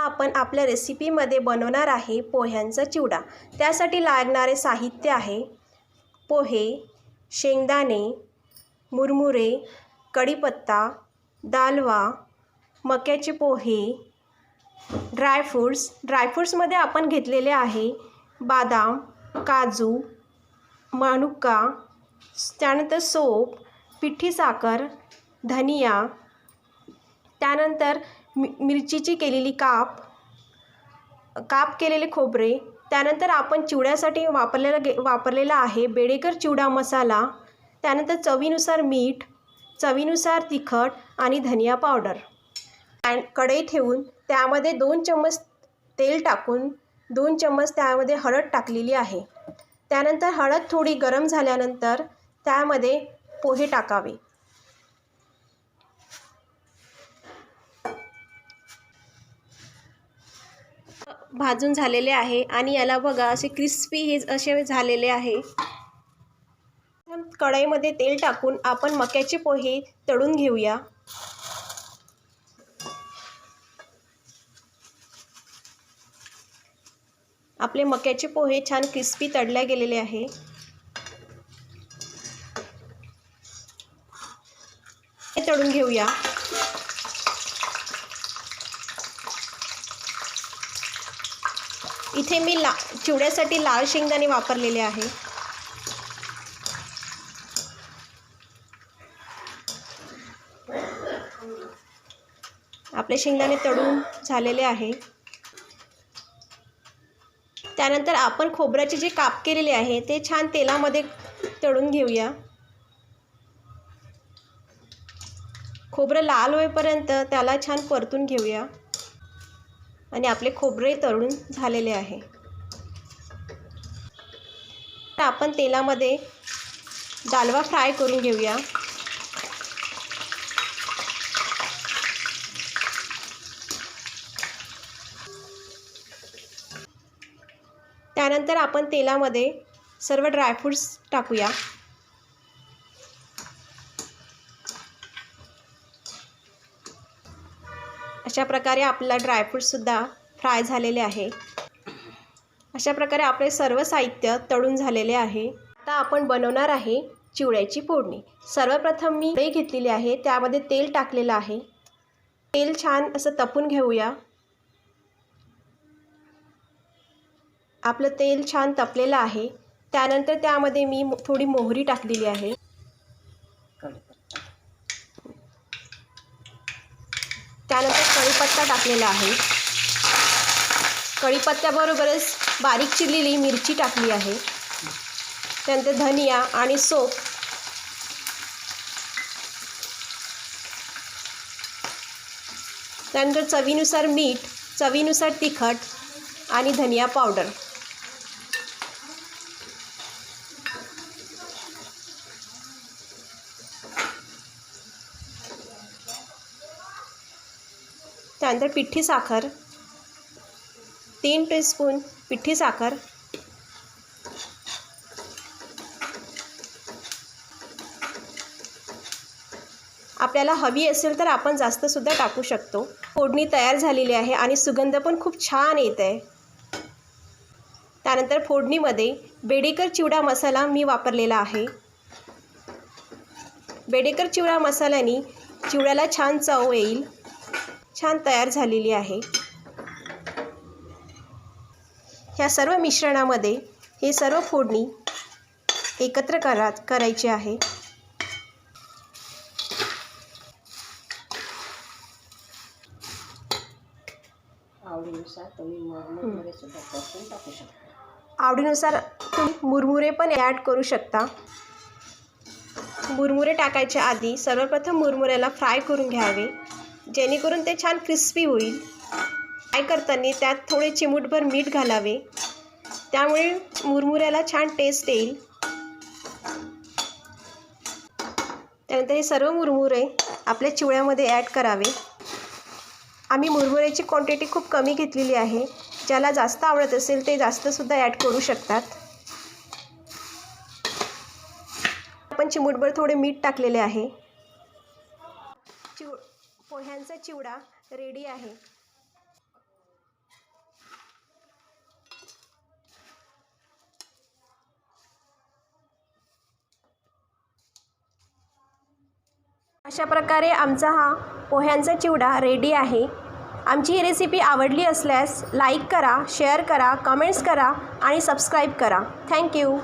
आपण आपल्या रेसिपीमध्ये बनवणार आहे पोह्यांचा चिवडा. त्यासाठी लागणारे साहित्य आहे पोहे शेंगदाणे मुरमुरे कढीपत्ता दालवा मक्याचे पोहे ड्रायफ्रूट्स ड्रायफ्रूट्समध्ये आपण घेतलेले आहे बदाम काजू मनुका त्यानंतर सोप पिठी साखर धनिया. त्यानंतर मि मिरचीची केलेली काप काप केलेले खोबरे त्यानंतर आपण चिवड्यासाठी वापरलेला गे वापरलेला आहे बेडेकर चिवडा मसाला त्यानंतर चवीनुसार मीठ चवीनुसार तिखट आणि धनिया पावडर. अँड कढई ठेवून त्यामध्ये दोन चम्मच तेल टाकून दोन चम्मच त्यामध्ये हळद टाकलेली आहे. त्यानंतर हळद थोडी गरम झाल्यानंतर त्यामध्ये पोहे टाकावे. भाजून झालेले आहे आणि याला बघा असे क्रिस्पी हे असे झालेले आहे. कढईमध्ये तेल टाकून आपण मक्याचे पोहे तळून घेऊया. आपले मक्याचे पोहे छान क्रिस्पी तळल्या गेलेले आहे. हे तळून घेऊया. इथे मी ला चिवड्यासाठी लाल शेंगदाणे वापरलेले आहे. आपले शेंगदाणे तळून झालेले आहे. त्यानंतर आपण खोबऱ्याचे जे काप केलेले आहे ते छान तेलामध्ये तळून घेऊया. खोबरं लाल होईपर्यंत त्याला छान परतून घेऊया. आणि आपले खोबरे तळून झालेले आहे. आपण तेलामध्ये दालवा फ्राय करून घेऊया. त्यानंतर आपण तेलामध्ये सर्व ड्रायफ्रूट्स टाकूया. अशा प्रकारे आपला ड्रायफ्रूटसुद्धा फ्राय झालेले आहे. अशा प्रकारे आपले सर्व साहित्य तळून झालेले आहे. आता आपण बनवणार आहे चिवड्याची फोडणी. सर्वप्रथम मी कढई घेतलेली आहे त्यामध्ये तेल टाकलेलं आहे. तेल छान असं तपून घेऊया. आपलं तेल छान तपलेलं आहे. त्यानंतर त्यामध्ये मी थोडी मोहरी टाकलेली आहे. त्यानंतर कढीपत्ता टाकलेला आहे. कढीपत्त्याबरोबरच बारीक चिरलेली मिरची टाकली आहे. त्यानंतर धनिया आणि सोप. त्यानंतर चवीनुसार मीठ चवीनुसार तिखट आणि धनिया पावडर. त्यानंतर पिठी साखर. तीन टीस्पून पिठी साखर. आपल्याला हवी असेल तर आपण जास्तसुद्धा टाकू शकतो. फोडणी तयार झालेली आहे आणि सुगंध पण खूप छान येत आहे. त्यानंतर फोडणीमध्ये बेडेकर चिवडा मसाला मी वापरलेला आहे. बेडेकर चिवडा मसाल्याने चिवड्याला छान चव येईल. छान तयार झालेली आहे. ह्या सर्व मिश्रणामध्ये हे सर्व फोडणी एकत्र करा करायची आहे. आवडीनुसार तुम्ही मुरमुरे सुद्धा परतून टाकू शकता. आवडीनुसार तुम्ही मुरमुरे पण ॲड करू शकता. मुरमुरे टाकायच्या आधी सर्वप्रथम मुरमुऱ्याला फ्राय करून घ्यावे. जेणेकरून ते छान क्रिस्पी होईल. फ्राय करताना त्यात थोडे चिमूटभर मीठ घालावे. त्यामुळे मुरमुऱ्याला छान टेस्ट येईल. त्यानंतर हे सर्व मुरमुरे आपल्या चिवड्यामध्ये ॲड करावे. आम्ही मुरमुऱ्याची क्वांटिटी खूप कमी घेतलेली आहे. ज्याला जास्त आवडत असेल ते जास्तसुद्धा ॲड करू शकतात. आपण चिमूटभर थोडे मीठ टाकलेले आहे. पोह्यांचा चिवडा रेडी आहे. अशा प्रकारे आमचा हा पोह्यांचा चिवडा रेडी आहे. आमची ही रेसिपी आवडली असल्यास लाईक करा शेअर करा कमेंट्स करा आणि सबस्क्राईब करा. थँक्यू